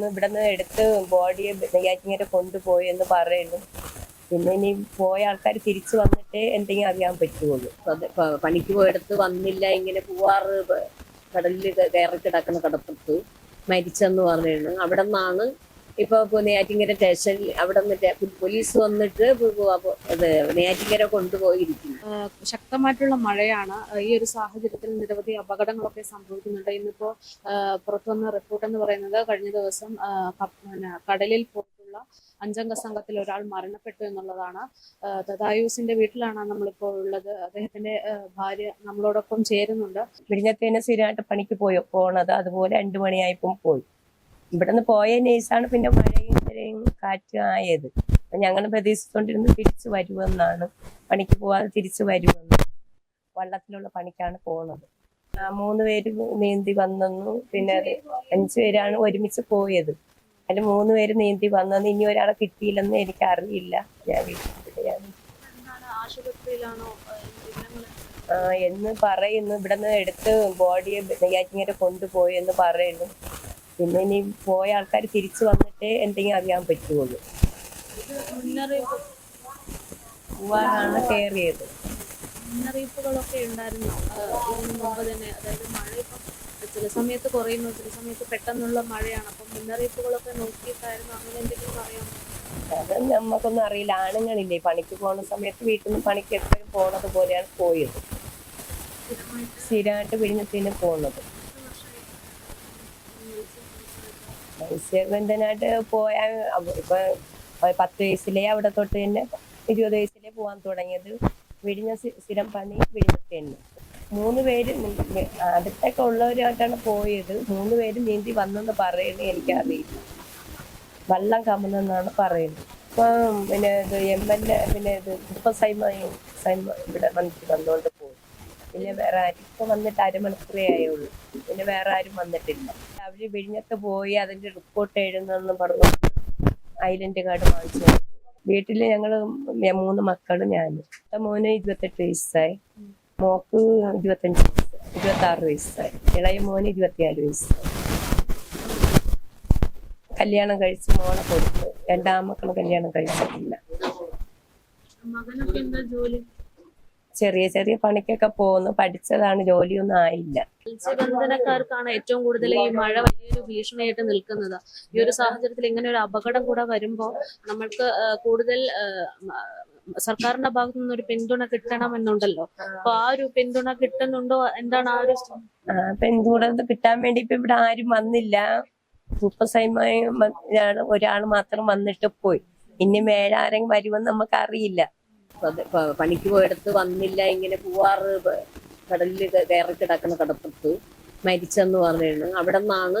ഇവിടെ നിന്ന് എടുത്ത് ബോഡിയെ നെയ്യാറ്റിങ്ങനെ കൊണ്ടുപോയി എന്ന് പറയുന്നു. പിന്നെ ഇനി പോയ ആൾക്കാർ തിരിച്ചു വന്നിട്ട് എന്തെങ്കിലും അറിയാൻ പറ്റുള്ളൂ. അത് പണിക്ക് പോയെടുത്ത് വന്നില്ല ഇങ്ങനെ പൂവാറ് കടലിൽ കയറി കിടക്കുന്ന കടപ്പുറത്ത് മരിച്ചെന്ന് പറയുന്നു. അവിടെ നിന്നാണ് ഇപ്പൊ പോ- നെയ്യാറ്റിങ്കര സ്റ്റേഷനിൽ അവിടെ നിന്ന് പോലീസ് വന്നിട്ട് ഇത് നെയ്യാറ്റിങ്കര കൊണ്ടുപോയിരിക്കുന്നു. ശക്തമായിട്ടുള്ള മഴയാണ്. ഈ ഒരു സാഹചര്യത്തിൽ നിരവധി അപകടങ്ങളൊക്കെ സംഭവിക്കുന്നുണ്ട്. ഇന്നിപ്പോ പുറത്തു വന്ന റിപ്പോർട്ട് എന്ന് പറയുന്നത് കഴിഞ്ഞ ദിവസം കടലിൽ പോയിട്ടുള്ള അഞ്ചംഗ സംഘത്തിൽ ഒരാൾ മരണപ്പെട്ടു എന്നുള്ളതാണ്. തദായൂസിന്റെ വീട്ടിലാണ് നമ്മളിപ്പോൾ ഉള്ളത്. അദ്ദേഹത്തിന്റെ ഭാര്യ നമ്മളോടൊപ്പം ചേരുന്നുണ്ട്. വിഴിഞ്ഞത്തേനെ സ്ഥിരമായിട്ട് പണിക്ക് പോയോ പോണത് അതുപോലെ രണ്ടു മണിയായപ്പം പോയി. ഇവിടെ നിന്ന് പോയ നേഴ്സാണ് പിന്നെ മഴയും ഇത്രയും കാറ്റും ആയത്. ഞങ്ങൾ പ്രതീക്ഷിച്ചുകൊണ്ടിരുന്ന് തിരിച്ചു വരുമെന്നാണ്. പണിക്ക് പോവാതെ തിരിച്ചു വരുമെന്ന്. വള്ളത്തിലുള്ള പണിക്കാണ് പോണത്. ആ, മൂന്ന് പേര് നീന്തി വന്നെന്നു. പിന്നെ അത് അഞ്ചു പേരാണ് ഒരുമിച്ച് പോയത്. അതിൽ മൂന്ന് പേര് നീന്തി വന്നെന്ന്. ഇനി ഒരാളെ കിട്ടിയില്ലെന്ന് എനിക്ക് അറിയില്ല ഞാൻ വീട്ടിലാണ് ആ, എന്ന് പറയുന്നു. ഇവിടെ നിന്ന് എടുത്ത് ബോഡിയെ നെയ്യാറ്റിങ്ങരെ കൊണ്ടുപോയി എന്ന് പറയുന്നു. പിന്നെ ഇനി പോയ ആൾക്കാർ തിരിച്ചു വന്നിട്ട് എന്തെങ്കിലും അറിയാൻ പറ്റുള്ളൂ. പോവാനാണ് കയറിയത് മുന്നറിയിപ്പുകളൊക്കെ ഉണ്ടായിരുന്നു. ഇതിനു മുമ്പ് തന്നെ. അതായത് മഴ ഇപ്പം ചില സമയത്ത് കുറയുന്നു ചില സമയത്ത് പെട്ടെന്നുള്ള മഴയാണ്. അപ്പം മുന്നറിയിപ്പുകളൊക്കെ നോക്കിയിട്ടായിരുന്നു അങ്ങനെ എന്തെങ്കിലും അറിയാമോ? അത് നമുക്കൊന്നും അറിയില്ല. ആണുങ്ങളില്ലേ പണിക്ക് പോണ സമയത്ത് വീട്ടിൽ നിന്ന് പണിക്ക് എപ്പോഴും പോണത് പോലെയാണ് പോയത്. സ്ഥിരമായിട്ട് വിഴിഞ്ഞത്തിന് പോണത്. മത്സ്യബന്ധനായിട്ട് പോയാൽ ഇപ്പൊ പത്ത് വയസ്സിലേ അവിടെ തൊട്ട് തന്നെ ഇരുപത് വയസ്സിലേ പോകാൻ തുടങ്ങിയത്. വിഴിഞ്ഞ സ്ഥി- സ്ഥിരം പണി വിഴിഞ്ഞത്ത് തന്നെ മൂന്ന് പേര് അടുത്തൊക്കെ ഉള്ളവരായിട്ടാണ് പോയത്. മൂന്ന് പേര് നീന്തി വന്നെന്ന് പറയുന്നത് എനിക്കറിയില്ല. വള്ളം കമന്നെന്നാണ് പറയുന്നത്. ഇപ്പം പിന്നെ ഇത് എം എൽ എ പിന്നെ ഇത് ഇപ്പൊ സൈമ സൈമ ഇവിടെ വന്നിട്ട് വന്നുകൊണ്ട് പിന്നെ വേറെ ആരും ഇപ്പൊ വന്നിട്ട് അരമണിക്കൂറേ ആയുള്ളൂ. പിന്നെ വേറെ ആരും വന്നിട്ടില്ല. അവർ വിഴിഞ്ഞത്ത് പോയി അതിന്റെ റിപ്പോർട്ട് എഴുതുന്നെന്ന് പറഞ്ഞു ഐലൻഡ് കാർഡ് വാങ്ങിച്ചു വീട്ടിൽ ഞങ്ങൾ മൂന്ന് മക്കളും മൂത്ത മോന് ഇരുപത്തെട്ട് വയസ്സായി. മോക്ക് ഇരുപത്തഞ്ച് വയസ്സ് ഇരുപത്തി ആറ് വയസ്സായി. ഇളയ മോന് ഇരുപത്തിനാല് വയസ്സായി. കല്യാണം കഴിച്ച് മോളെ കൊടുത്തു. രണ്ടാം മക്കളും കല്യാണം കഴിച്ചിട്ടില്ല. ചെറിയ ചെറിയ പണിക്കൊക്കെ പോകുന്നു. പഠിച്ചതാണ് ജോലിയൊന്നും ആയില്ല. മത്സ്യബന്ധനക്കാർക്കാണ് ഏറ്റവും കൂടുതൽ ഈ മഴ വലിയൊരു ഭീഷണിയായിട്ട് നിൽക്കുന്നത്. ഈ ഒരു സാഹചര്യത്തിൽ ഇങ്ങനെ ഒരു അപകടം കൂടെ വരുമ്പോൾ നമ്മൾക്ക് കൂടുതൽ സർക്കാരിന്റെ ഭാഗത്തു നിന്ന് ഒരു പിന്തുണ കിട്ടണമെന്നുണ്ടല്ലോ. അപ്പൊ ആ ഒരു പിന്തുണ കിട്ടുന്നുണ്ടോ? എന്താണ് ആ ഒരു പിന്തുണ കിട്ടാൻ വേണ്ടി ഇപ്പൊ ഇവിടെ ആരും വന്നില്ല. സൂപ്പർസൈമായും ഒരാൾ മാത്രം വന്നിട്ട് പോയി. ഇനി മേലാരെങ്കിലും വരുമെന്ന് നമുക്ക് അറിയില്ല പണിക്ക് പോയെടുത്ത് വന്നില്ല ഇങ്ങനെ പൂവാറ് കടലിൽ കയറി കിടക്കുന്ന കടപ്പുറത്ത് മരിച്ചെന്ന് പറഞ്ഞിരുന്നു. അവിടെ നിന്നാണ്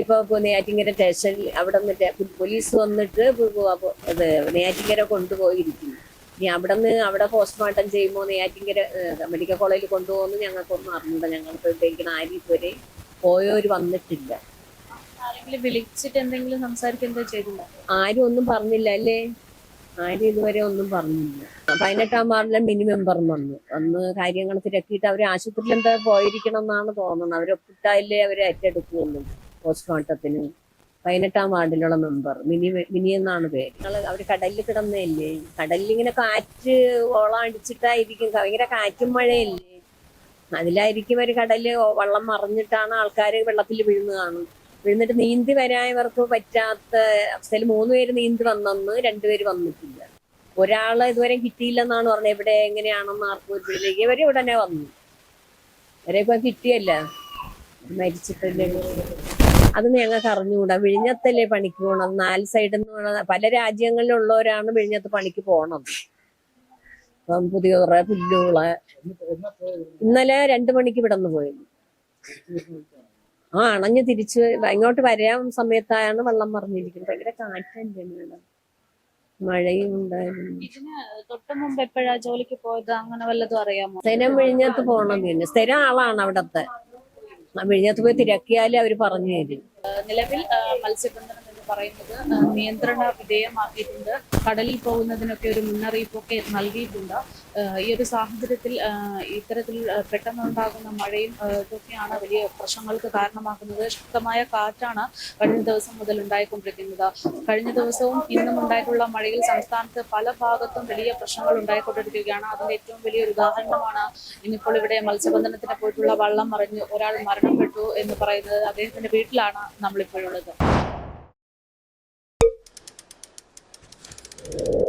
ഇപ്പൊ നെയ്യാറ്റിങ്കര സ്റ്റേഷനിൽ അവിടെ നിന്ന് പോലീസ് വന്നിട്ട് അത് ഇത് നെയ്യാറ്റിങ്കര കൊണ്ടുപോയിരിക്കുന്നു. ഇനി അവിടെ നിന്ന് അവിടെ പോസ്റ്റ്മോർട്ടം ചെയ്യുമ്പോൾ നെയ്യാറ്റിങ്കര മെഡിക്കൽ കോളേജിൽ കൊണ്ടുപോകുന്നു ഞങ്ങൾക്കൊന്നും അറിഞ്ഞില്ല ഞങ്ങൾക്ക് ഉപയോഗിക്കുന്ന ആരും ഇതുവരെ പോയവര് വന്നിട്ടില്ല. ആരെങ്കിലും വിളിച്ചിട്ട് എന്തെങ്കിലും സംസാരിക്കുക ആരും ഒന്നും പറഞ്ഞില്ല അല്ലേ? ആരും ഇതുവരെ ഒന്നും പറഞ്ഞില്ല. പതിനെട്ടാം വാർഡിലെ മിനി മെമ്പർ വന്നു. വന്ന് കാര്യങ്ങൾ തിരക്കിയിട്ട് അവർ ആശുപത്രിയിൽ എന്താ പോയിരിക്കണം എന്നാണ് തോന്നുന്നത്. അവർ ഒപ്പിട്ടാലേ അവർ ഏറ്റെടുക്കുകയുള്ളൂ പോസ്റ്റ്മോർട്ടത്തിന്. പതിനെട്ടാം വാർഡിലുള്ള മെമ്പർ മിനി മിനി എന്നാണ് പേര്. ഞങ്ങൾ അവർ കടലിൽ കിടന്നല്ലേ കടലിൽ ഇങ്ങനെ കാറ്റ് ഓളം അടിച്ചിട്ടായിരിക്കും ഭയങ്കര കാറ്റും മഴയല്ലേ? അതിലായിരിക്കും അവർ കടൽ വള്ളം മറിഞ്ഞിട്ടാണ് ആൾക്കാർ വെള്ളത്തിൽ വീഴുന്നതാണ്. വീഴുന്നിട്ട് നീന്തി വരായവർക്ക് പറ്റാത്ത അവസ്ഥയിൽ മൂന്ന് പേര് നീന്തി വന്നെന്ന് രണ്ടുപേര് വന്നിട്ടില്ല. ഒരാളെ ഇതുവരെ കിട്ടിയില്ലെന്നാണ് പറഞ്ഞത്. ഇവിടെ എങ്ങനെയാണെന്ന് ആർക്കും ഒരു പിടിയിലേക്ക് ഇവരെ ഉടനെ വന്നു. ഇവരെ ഇപ്പൊ കിട്ടിയല്ല? മരിച്ചിട്ടില്ലേ? അത് ഞങ്ങൾക്ക് അറിഞ്ഞുകൂടാ. വിഴിഞ്ഞത്തല്ലേ പണിക്ക് പോകണം നാല് സൈഡിൽ നിന്ന് പല രാജ്യങ്ങളിലുള്ളവരാണ് വിഴിഞ്ഞത്ത് പണിക്ക് പോകണം ഇപ്പം പുതിയ പുല്ലുകൾ. ഇന്നലെ രണ്ടു മണിക്ക് ഇവിടെ നിന്ന് പോയി. ആ അണഞ്ഞ് തിരിച്ച് ഇങ്ങോട്ട് വരാൻ സമയത്താണ് വെള്ളം മറിഞ്ഞിരിക്കുന്നത് ഭയങ്കര കാറ്റല്ലേ മേഡം? മഴയും ഉണ്ടായിരുന്നു. ഇതിന് തൊട്ട് മുമ്പ് എപ്പോഴാ ജോലിക്ക് പോയത്? അങ്ങനെ വല്ലതും അറിയാമോ? സ്ഥിരം വിഴിഞ്ഞത്ത് പോണം പിന്നെ. സ്ഥിരം ആളാണ് അവിടത്തെ. വിഴിഞ്ഞത്ത് പോയി തിരക്കിയാലേ അവർ പറഞ്ഞു തരും. നിലവിൽ മത്സ്യബന്ധന പറയുന്നത് നിയന്ത്രണ വിധേയമാക്കിയിട്ടുണ്ട്. കടലിൽ പോകുന്നതിനൊക്കെ ഒരു മുന്നറിയിപ്പൊക്കെ നൽകിയിട്ടുണ്ട്. ഈ ഒരു സാഹചര്യത്തിൽ ഇത്തരത്തിൽ പെട്ടെന്നുണ്ടാകുന്ന മഴയും ഇതൊക്കെയാണ് വലിയ പ്രശ്നങ്ങൾക്ക് കാരണമാക്കുന്നത് ശക്തമായ കാറ്റാണ് കഴിഞ്ഞ ദിവസം മുതൽ ഉണ്ടായിക്കൊണ്ടിരിക്കുന്നത്. കഴിഞ്ഞ ദിവസവും ഇന്നും ഉണ്ടായിട്ടുള്ള മഴയിൽ സംസ്ഥാനത്ത് പല ഭാഗത്തും വലിയ പ്രശ്നങ്ങൾ ഉണ്ടായിക്കൊണ്ടിരിക്കുകയാണ്. അതിന്റെ ഏറ്റവും വലിയൊരു ഉദാഹരണമാണ് ഇന്നിപ്പോൾ ഇവിടെ മത്സ്യബന്ധനത്തിന് പോയിട്ടുള്ള വള്ളം മറിഞ്ഞ് ഒരാൾ മരണപ്പെട്ടു എന്ന് പറയുന്നത്. അദ്ദേഹത്തിന്റെ വീട്ടിലാണ് നമ്മളിപ്പോഴുള്ളത്. you